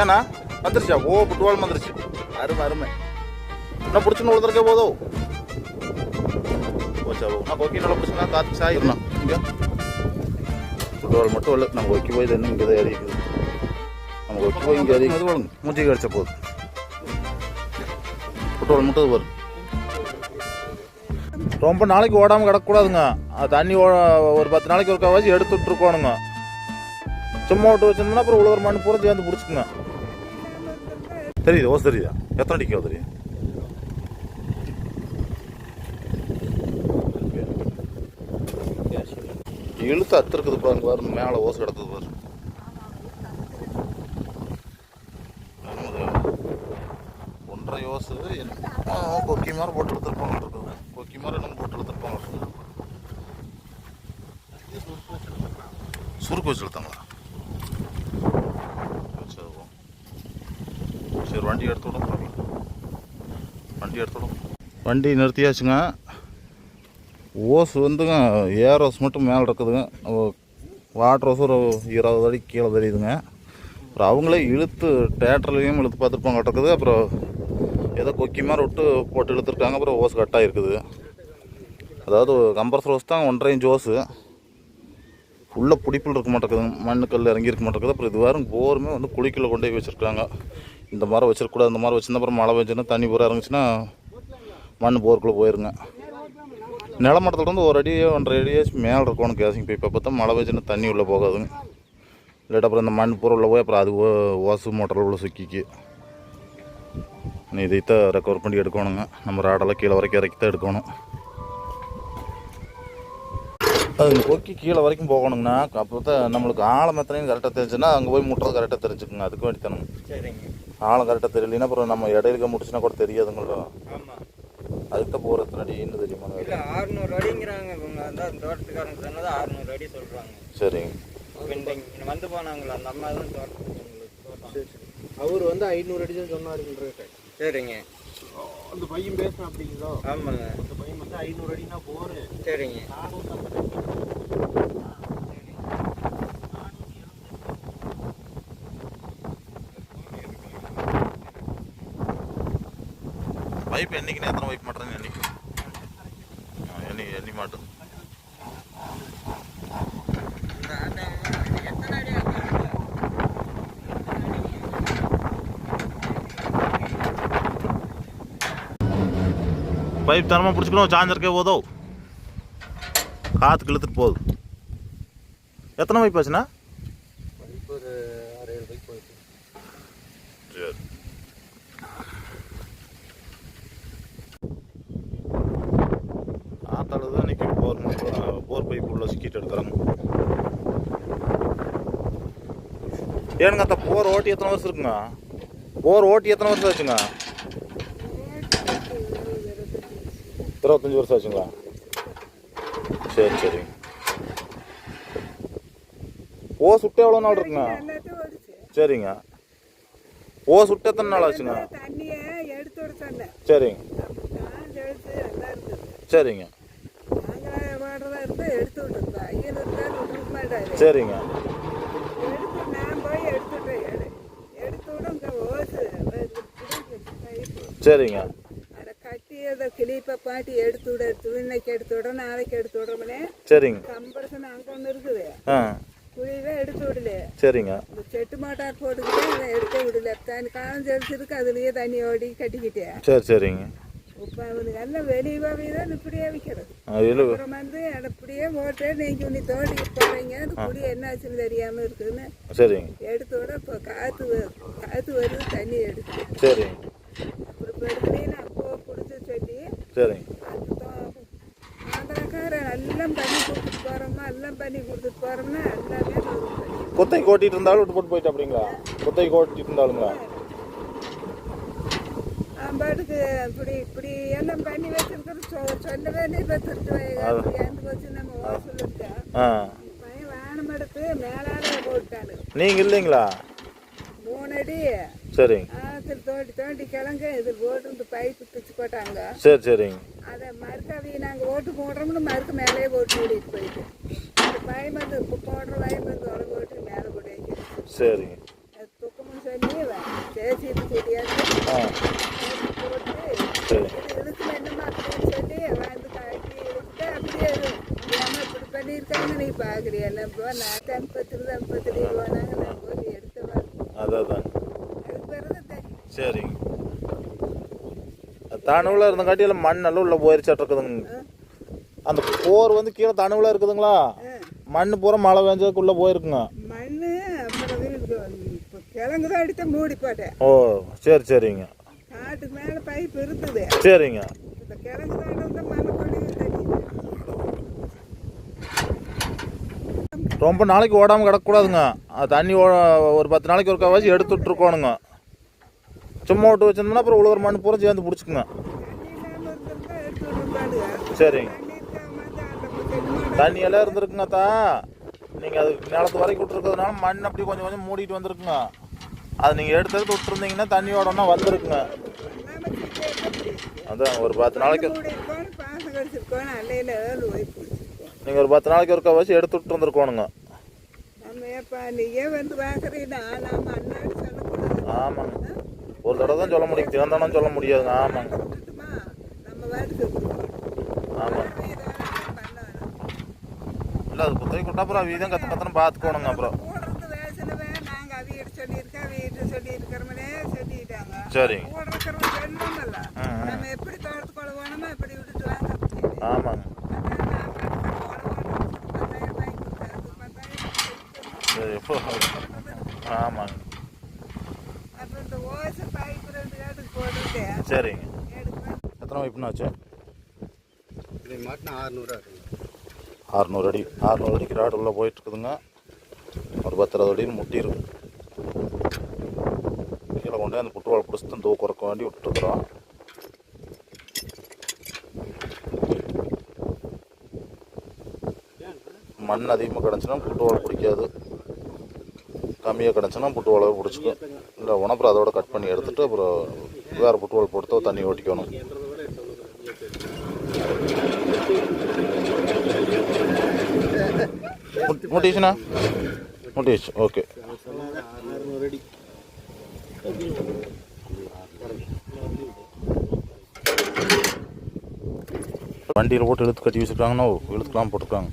ஏன்னா வந்துருச்சா ஓ புட்டுவால் வந்துருச்சு. அருமை அருமை. இன்னும் பிடிச்சுன்னு உழுதுருக்க போதோ? போச்சா ஓ நான் கோக்கி பிடிச்சுனா காத்து சாயிருந்தோம் இங்கே. புட்டுவால் மட்டும் இல்லை நம்ம ஒக்கி போய் தண்ணி இங்கே தான் இருக்குது நம்ம ஒக்கி போய் இங்கே அதிகம் அது மூச்சு கடிச்ச போதும். புட்டுவால் மட்டும் அது வரும் ரொம்ப நாளைக்கு ஓடாமல் கிடக்கக்கூடாதுங்க. தண்ணி ஓ ஒரு பத்து நாளைக்கு ஒரு ஒருக்காவாச்சும் எடுத்துட்ருக்கோணுங்க சும்மா விட்டு வச்சிருந்தோம்னா அப்புறம் உழவர் மண் பூரா சேர்ந்து பிடிச்சிக்குங்க தெரியுது? ஓசை தெரியுதா? எத்தனை அடிக்கோ தெரியும் இழுத்து அத்திருக்குது பாருங்க பாருங்க மேலே ஓசை கிடக்குது பாரு. ஒன்றரை ஓசு என்ன- கொக்கி மாதிரி போட்டு எடுத்துருப்பாங்க இருக்குது கொக்கி மாதிரி நம்ம போட்டு எடுத்துருப்பாங்க சுருக்கு வச்சு எடுத்தாங்களா சரி, ஓ. சரி வண்டி எடுத்துவிடும் வண்டி எடுத்துவிடும் வண்டி நிறுத்தியாச்சுங்க. ஓஸ் வந்துங்க. ஏர் ஓஸ் மட்டும் மேலே இருக்குதுங்க வாட்டர் ஓஸ் ஒரு இருபது அடி கீழே தெரியுதுங்க. அப்புறம் அவங்களே இழுத்து தேட்டர்லையும் இழுத்து பார்த்துருப்பாங்க இருக்குது. அப்புறம் ஏதோ கொக்கி மாதிரி விட்டு போட்டு இழுத்துருக்காங்க. அப்புறம் ஓஸ் கட்டாக இருக்குது அதாவது கம்பர்சர் ஓஸ் தான் ஒன்றரை இன்ச் ஓஸு உள்ள பிடிப்பில் இருக்க மாட்டேங்குது. மண்ணுக்கல் இறங்கி இருக்க மாட்டேங்குது. அப்புறம் இது வாரம் போருமே வந்து குழிக்குள்ள கொண்டு போய் வச்சுருக்காங்க. இந்த மாதிரி வச்சிருக்கக்கூடாது இந்த மாதிரி வச்சிருந்தா அப்புறம் மழை பெஞ்சுன்னா தண்ணி பூரா இருந்துச்சுன்னா மண் போருக்குள்ளே போயிருங்க. நிலமட்டத்துல இருந்து ஒரு அடி ஒன்றரை அடியாச்சும் மேலே இருக்கணும் கேசிங் பைப் அப்போ தான் மழை பெஞ்சுன்னா தண்ணி உள்ளே போகாதுங்க. இல்லாட்ட அப்புறம் இந்த மண் பூரா உள்ளே போய் அப்புறம் அது ஓ- ஓசு மோட்டரில் உள்ள சுக்கிக்கு. நீ இதைத்தான் ரெக்கவர் பண்ணி எடுக்கணுங்க. நம்ம ராடெல்லாம் கீழே வரைக்கும் இறக்கி தான் எடுக்கணும். அது இந்த கொக்கி கீழே வரைக்கும் போகணுங்கண்ணா. அப்போ தான் நம்மளுக்கு ஆழம் எத்தனையும் கரெக்டாக தெரிஞ்சுன்னா அங்கே போய் முட்டுறது கரெக்டாக தெரிஞ்சுக்குங்க. அதுக்கு வேண்டி தானுங்க சரிங்க. ஆழம் கரெக்டாக தெரியலனா அப்புறம் நம்ம இடையில முடிச்சுனா கூட தெரியாதுங்களோ ஆமா. அதுக்கு தான் போகிற எத்தனை அடின்னு தெரியுமா? இல்ல ஆறுநூறு அடிங்கிறாங்க இவங்க. வந்து அந்த தோட்டத்துக்காரங்க சொன்னது ஆறுநூறு அடி சொல்றாங்க. சரிங்க வந்து போனாங்களா? அந்த அம்மா தான் தோட்டத்துக்கு அவர் வந்து ஐநூறு அடி தான் சொன்னாருன்றது சரிங்க. அந்த பையன் பேசுனா அப்படிங்களோ ஆமாங்க. அந்த பையன் வந்து ஐநூறு அடினா போரு. சரிங்க. பைப் என்னைக்குன்னு எத்தனை பைப் மாட்டேன்னு எண்ணி எண்ணி எண்ணி மாட்டோம். பைப் தரமாக பிடிச்சிக்கணும் சார்ஜருக்கே போதோ? காற்றுக்கு இழுத்துட்டு போகுது. எத்தனை பைப் ஆச்சுண்ணா? பைப் ஒரு ஆறு ஏழு பைப் போயிட்டு சரி. ஆத்தாள் தான் இன்னைக்கு போர் மோட்டர் போர் பைப் உள்ள சிக்கிட்டு எடுக்கிறாங்க. ஏனுங்க அத்த போர் ஓட்டி எத்தனை வருஷம் இருக்குங்க? போர் ஓட்டி எத்தனை வருஷம் ஆச்சுங்க? இருபத்தஞ்சி வருஷம் ஆச்சுங்களா? சரி சரி. ஓ சுட்டு எவ்வளோ நாள் இருக்குங்க? சரிங்க. ஓ சுட்டு எத்தனை நாள் ஆச்சுங்க? சரிங்க. சரிங்க. இருந்தால் எடுத்து விட்டுருந்தோம் ஐயன் இருந்தாலும் விட்டுருக்க மாட்டாரு சரிங்க. எடுத்து நான் போய் எடுத்துட்டேன் எடு. எடுத்து விட இந்த ஓசு சரிங்க. அதை கட்டி அதை கிளிப்பை பாட்டி எடுத்து விட எடுத்து இன்னைக்கு எடுத்து விட நாளைக்கு எடுத்து விடுறோம்னே. சரிங்க. கம்பரசன் அங்கே ஒன்று இருக்குது. ஆ. குழிவே எடுத்து விடல. சரிங்க. இந்த செட்டு மோட்டார் போட்டுக்கிட்டே அதை எடுக்க விடல. தண்ணி காலம் செலுத்திருக்கு அதுலேயே தண்ணி ஓடி கட்டிக்கிட்டேன். சரி சரிங்க. இப்போ அவனுக்கு எல்லாம் தான் இப்படியே விற்கிறது அப்புறம் வந்து அப்படியே போட்டு நீங்க உன்னை தோண்டி போறீங்க. அது குடி என்னாச்சுன்னு தெரியாம இருக்குன்னு சரிங்க. எடுத்து விட இப்போ காத்து வ- காத்து வருது தண்ணி எடுத்து. சரிங்க. அப்புறம் இப்போ எடுக்கிறீன்னு அப்போ பிடிச்சி சொல்லி சரிங்க. ஆந்திராக்காரன் எல்லாம் பண்ணி கொடுத்துட்டு போறோமா எல்லாம் பண்ணி கொடுத்துட்டு போறோம்னா எல்லாமே குத்தை கோட்டிட்டு இருந்தாலும் விட்டு போட்டு போயிட்டு அப்படிங்களா குத்தை கோட்டிட்டு இருந்தாலுங்களா? பாட்டுக்கு இப்படி இப்படி எல்லாம் பண்ணி வச்சிருக்கிறது சொ- சொல்லவே இல்லை இப்போ திருட்டு எந்த வச்சு நம்ம ஆ. பையன் வானம் எடுத்து மேலால போட்டானு. நீங்கள் இல்லைங்களா? மூணு அடி. சரிங்க ஆத்துல தோண்டி தோண்டி கிழங்கு இது போட்டு பைப்பு பிச்சு போட்டாங்க. சரி சரிங்க அதை மறுக்காவி நாங்கள் ஓட்டு போடுறோம்னு மறுக்க மேலேயே போட்டு மூடிட்டு போயிட்டு. அந்த பயம் வந்து இப்போ போடுற பயம் வந்து உடம்பு போட்டு மேலே போட்டு வைக்கிறோம் சரிங்க அது துக்கம்னு சொல்லி பண்ணி பேசிட்டு கூட்டியாந்து ஆ போட்டு சரி இது இழுத்து என்னமா அப்படின்னு சொல்லி வந்து கட்டி இழுத்துட்டு அப்படியே ஏமா இப்படி பண்ணியிருக்காங்க நீ பார்க்குறியா நம்ம நான் தன்பத்தில் தன்பத்தில் போனாங்க நான் போய் எடுத்து வரேன் அதான் அதான் அதுக்கு பிறகு த- சரிங்க தணுவில் இருந்தங்காட்டியில் மண் எல்லாம் உள்ள போயிருச்சாட்டு இருக்குதுங்க. அந்த போர் வந்து கீழே தணுவில் இருக்குதுங்களா? மண் பூரா மழை பெஞ்சதுக்குள்ளே போயிருக்குங்க. மண்ணு அப்புறம் இது இப்போ கிழங்கு தான் எடுத்து மூடி போட்டேன் ஓ சரி சரிங்க. காட்டுக்கு மேலே பைப் இருந்தது சரிங்க. இந்த கிழங்கு தான் மண்ணை ரொம்ப நாளைக்கு ஓடாமல் கிடக்கக்கூடாதுங்க. தண்ணி ஓ- ஒரு பத்து நாளைக்கு ஒரு கவாச்சு எடுத்து விட்ருக்கோணுங்க சும்மா விட்டு வச்சிருந்தோம்னா அப்புறம் உழுவுற மண் பூரா சேர்ந்து பிடிச்சிக்குங்க. சரிங்க. தண்ணி இருக்காம தான் அந்த தென்னை தண்ணி எல்லாம் இருந்திருக்குங்க தான் நீங்கள் அது நிலத்து வரைக்கும் விட்டுருக்கிறதுனால மண் அப்படி கொஞ்சம் கொஞ்சம் மூடிட்டு வந்திருக்குங்க. அது நீங்கள் எடுத்து எடுத்து விட்டுருந்தீங்கன்னா தண்ணி ஓடனா வந்திருக்குங்க. அதான் ஒரு பத்து நாளைக்கு. நீங்கள் ஒரு பத்து நாளைக்கு ஒரு கவாச்சு எடுத்து விட்டு வந்துருக்கோணுங்க ஆமாங்க. ஒரு தடவை தான் சொல்ல முடியும். திறந்தானு சொல்ல முடியாதுங்க ஆமாங்க ஆமாம் இல்லை அது குத்தகை கொடுத்தா அப்புறம் அவி தான் கத்த கத்தனை பார்த்துக்கோணுங்க அப்புறம். சரிங்க. கூட ஆமாங்க ஆமாங்க. சரிங்க. எத்தனை வைப்புனாச்சு இதை மாட்டினா ஆறுநூறுவா இருக்குங்க அறநூறு அடி அறநூறு அடிக்கு ராடு உள்ளே போயிட்டுருக்குதுங்க. ஒரு பத்து இருபது அடியில் முட்டி இருக்கு. கீழே கொண்டு அந்த புட்டுவாள் பிடிச்சி தான் தூக்கு உறக்க வேண்டி விட்டுருக்குறோம். மண் அதிகமாக கிடச்சுன்னா புட்டுவாள் பிடிக்காது. கம்மியாக கிடச்சுன்னா புட்டுவாளை பிடிச்சிக்கும். இல்லை உணப்புறம் அதோட கட் பண்ணி எடுத்துட்டு அப்புறம் வேறு புட்டுவாள் போட்டு தண்ணி ஓட்டிக்கணும். முட்- முட்டிச்சுண்ணா முட்டிச்சு ஓகே. வண்டியில் போட்டு இழுத்து கட்டி வச்சுருக்காங்கன்னா இழுத்துக்கலாம் போட்டுருக்காங்க.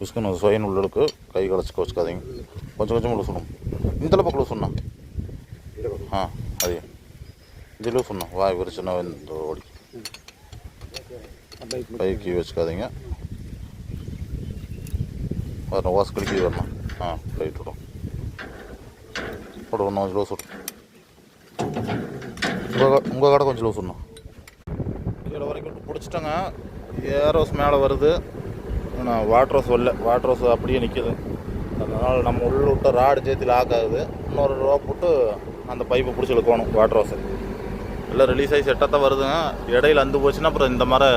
விசுக்கணும் சுயன் உள்ளளுக்கு கை கலச்சிக்க வச்சுக்காதீங்க. கொஞ்சம் கொஞ்சம் உள்ள சொல்லணும் இந்த பக்கம் சொன்னா ஆ அதே. இதில் சொன்னோம் வாய் விரிச்சுன்னா இந்த ஓடி கைக்கு வச்சுக்காதீங்க வரணும் வாசு கழிக்கி வரணும் ஆ லைட் விடும் போட ஒன்று கொஞ்சம் லூஸ் விடும் உங்கள் உங்கள் கடை கொஞ்சம் லூஸ் விடணும் கீழே வரைக்கும் பிடிச்சிட்டேங்க ஏர் ஹவுஸ் மேலே வருது ஆனால் வாட்டர் ஹவுஸ் வரல வாட்டர் ஹவுஸ் அப்படியே நிற்கிது அதனால் நம்ம உள்ள விட்ட ராடு சேர்த்து லாக் ஆகுது இன்னொரு ரூபா போட்டு அந்த பைப்பை பிடிச்சி இழுக்கணும் வாட்டர் ஹவுஸை எல்லாம் ரிலீஸ் ஆகி செட்டாக வருதுங்க. இடையில அந்து போச்சுன்னா அப்புறம் இந்த மாதிரி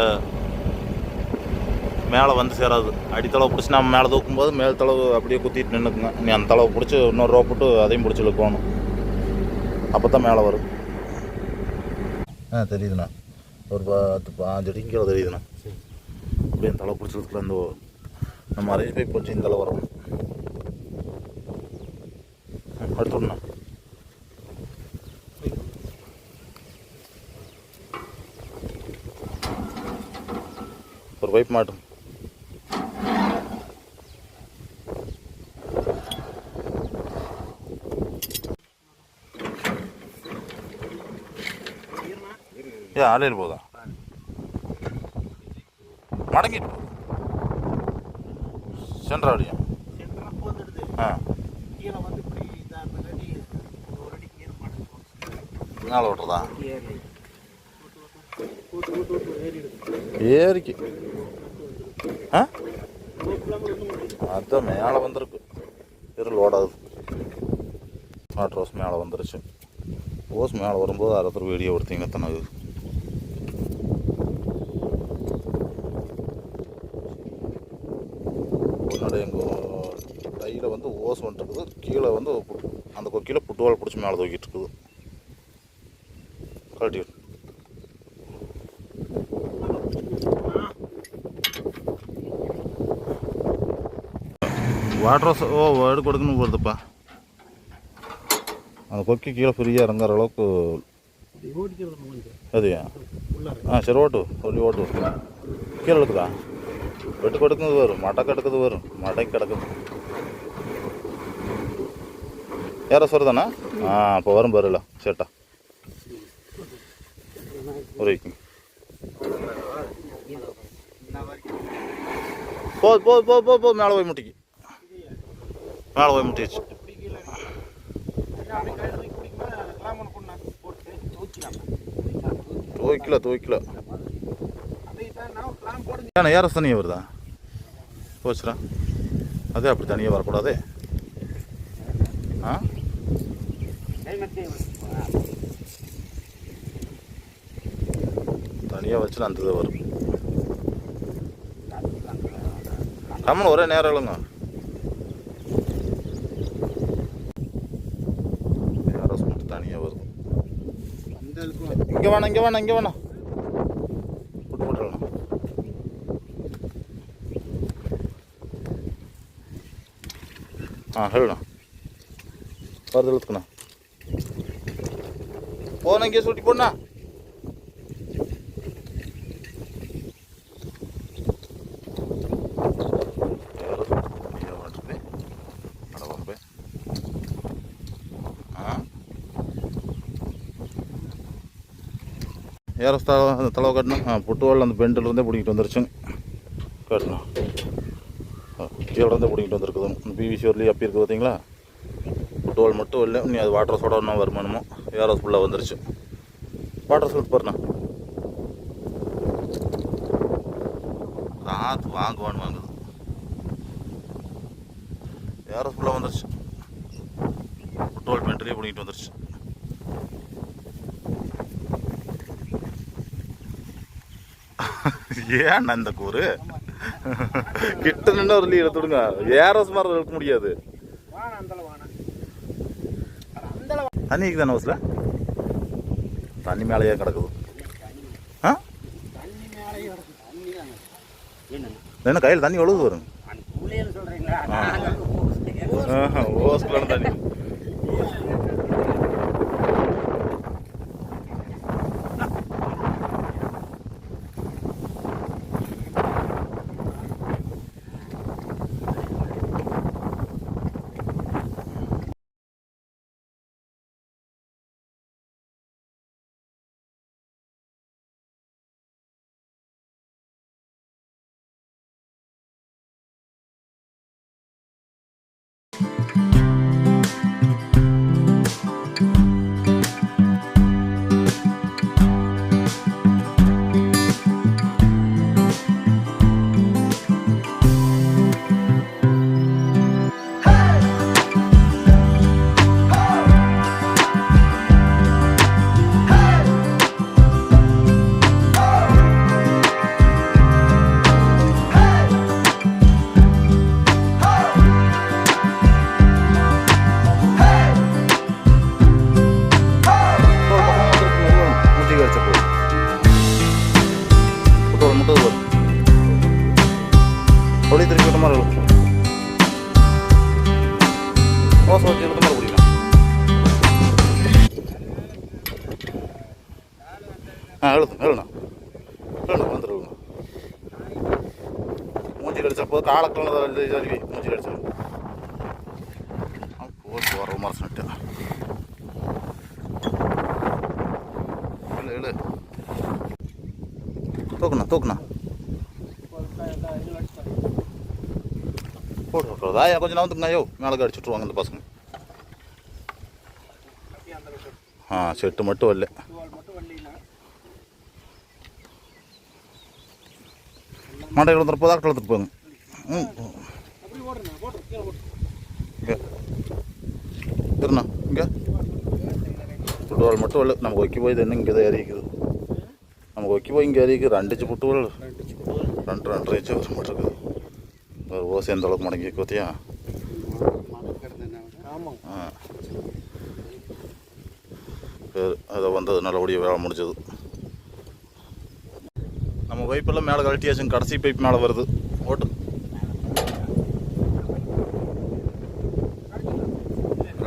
மேலே வந்து சேராது. அடித்தளவு பிடிச்சி நம்ம மேலே தூக்கும்போது மேல் தளவு அப்படியே குத்திட்டு நின்றுக்குங்க நீ அந்த தளவு பிடிச்சி இன்னொரு ரோ போட்டு அதையும் பிடிச்சி இழுக்கணும் அப்போ தான் மேலே வரும். ஆ தெரியுதுண்ணா. ஒரு பத்து பாஞ்சு கீழே தெரியுதுண்ணா. அப்படியே அந்த தலை பிடிச்சதுக்குள்ள அந்த நம்ம அரேஞ்ச் போய் போச்சு இந்த தலை வரும். அடுத்துண்ணா ஒரு பைப் மாட்டும். ஏன் ஆலையில் போதா மடங்கிட்டு போகுது சென்டராக வந்துடுது ஆ. மேலே விட்டுறதா ஏறி. அதான் மேலே வந்திருக்கு. இருள் ஓடாது. ஸ்மார்ட் ரோஸ் மேலே வந்துருச்சு. ஓஸ் மேலே வரும்போது அரை வீடியோ எடுத்தீங்க தனக்கு முன்னாடி எங்கள் கையில் வந்து ஓஸ் வந்துட்டுருக்குது கீழே வந்து அந்த கொக்கியில் புட்டுவால் பிடிச்சி மேலே தூக்கிட்டு இருக்குது. கழட்டி விடு. வாட்டர் ரோஸ் ஓ வேர்டு கொடுக்கணும் வருதுப்பா அந்த கொக்கி கீழே ஃப்ரீயாக இறங்குற அளவுக்கு அதுயா? ஆ சரி ஓட்டு சொல்லி ஓட்டு. கீழே எடுக்குதா வெட்டு கொடுக்குறது வரும் மட்டை கிடக்குது வரும் மடை கிடக்குது. ஏற சொல்கிறதாண்ணா ஆ அப்போ வரும் பாருல சேட்டா. ஒரு போ போ போ போ போ மேலே போய் முட்டிக்கு மேலே போய் முட்டிச்சு அப்படி கை தூக்கி பிடிக்குமா கிளாமன் கொண்டா போய் தூக்கிக்கலாம் துவைக்கல துவைக்கல ஏன்னா ஏற தனியாக வருதா? போச்சுடா. அதே அப்படி தனியாக வரக்கூடாதே. ஆ? தனியாக வச்சுல அந்த இது வரும். கம்மன் ஒரே நேரம் இல்லைங்க ஏஆர்எஸ் மட்டும் தனியாக வருது அந்த இதுக்கும் இங்கே வேணாம் இங்கே வேணாம் இங்கே வேணாம் விட்டு போட்டுடலாம் ஆ ஹலோ வருது எடுத்துக்கண்ணா போன இங்கே சுட்டி போண்ணா. ஏற அந்த தலவை கட்டணும் ஆ புட்டுவாள் அந்த பெண்டிலருந்தே பிடிக்கிட்டு வந்துருச்சுங்க கட்டணும் ஆ, கீழே இருந்தே பிடிக்கிட்டு வந்துருக்குது. இந்த பிவிசி வரலையும் அப்படி இருக்குது பார்த்தீங்களா புட்டுவாள் மட்டும் இல்லை நீ அது வாட்டர் சோடா ஒன்றும் வருமானமோ ஏரோஸ் ஃபுல்லாக வந்துருச்சு. வாட்டர் சோட் பாருண்ணா. காற்று வாங்குவான்னு வாங்குது. ஏரோஸ் ஃபுல்லாக வந்துருச்சு. புட்டுவாள் பெண்டிலே பிடிக்கிட்டு வந்துருச்சு. ஏன் இந்த கூறு? கிட்ட நின்று ஒரு லீ எடுத்துடுங்க ஏரோஸ் மாதிரி எடுக்க முடியாது. தண்ணி இருக்குதானே ஹவுஸில் தண்ணி மேலேயே கிடக்குது. ஆ? என்ன கையில் தண்ணி ஒழுகுது சொல்றீங்களா? ஓஸ்குள்ள தண்ணி. மூஞ்சி கடிச்ச போது காலக்கிழமை ஜாலி மூஞ்சி கடிச்சா போச்சு வர மரசு நட்டு எழு எழு தூக்குண்ணா போட்டு மேலே அடிச்சுட்ருவாங்க இந்த பசங்க. ஆ செட்டு மட்டும் வரல. மட்டும் வரலீங்கன்னா மாட்டை போதா போங்க. இங்கே இருண்ணா இங்கே புட்டுவால் மட்டும் இல்லை நமக்கு ஒக்கி போய் തന്നെ இங்கே தான் எரிக்குது நமக்கு ஒக்கி போய் இங்கே எரிக்குது ரெண்டு இன்ச்சு புட்டுவால் ரெண்டு ரெண்டரை இன்ச்சு வர மாட்டிருக்குது ஒரு ஓசை எந்த அளவுக்கு மடங்கி பார்த்தியா ஆமாம் ஆ சரி அதை வந்தது நல்லபடியாக வேலை முடிஞ்சது நம்ம பைப்பெல்லாம் மேலே கழட்டியாச்சுங்க கடைசி பைப் மேலே வருது ஓட்டு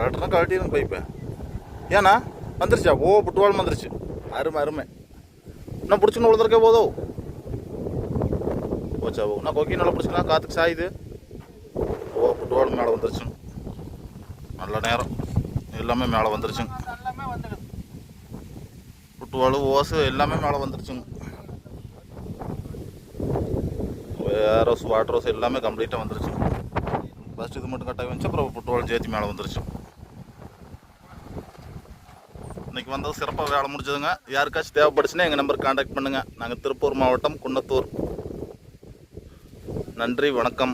கரெக்டாக கழட்டிடும் பைப்பை ஏன்னா வந்துருச்சா? ஓ புட்டுவாலும் வந்துருச்சு. அருமை அருமை. நான் பிடிச்சுன்னு உழுதுறக்கே போதோ? போச்சா ஓ நான் கொக்கி நல்லா பிடிச்சிக்கலாம். காற்றுக்கு சாயுது. ஓ புட்டுவாலும் மேலே வந்துருச்சுங்க. நல்ல நேரம். எல்லாமே மேலே வந்துருச்சுங்க. எல்லாமே புட்டுவாலு ஓசு எல்லாமே மேலே வந்துருச்சுங்க. ஏரோஸ் வாட்டர் ரோஸ் எல்லாமே கம்ப்ளீட்டாக வந்துருச்சு ஃபஸ்ட் இது மட்டும் கட்டாக வந்துச்சு. அப்புறம் புட்டுவாலும் சேர்த்து மேலே வந்துருச்சு. இன்னைக்கு வந்தது சிறப்பாக வேலை முடிஞ்சதுங்க. யாருக்காச்சும் தேவைப்படுச்சுன்னா எங்கள் நம்பர் காண்டாக்ட் பண்ணுங்கள் நாங்கள் திருப்பூர் மாவட்டம் குன்னத்தூர். நன்றி வணக்கம்.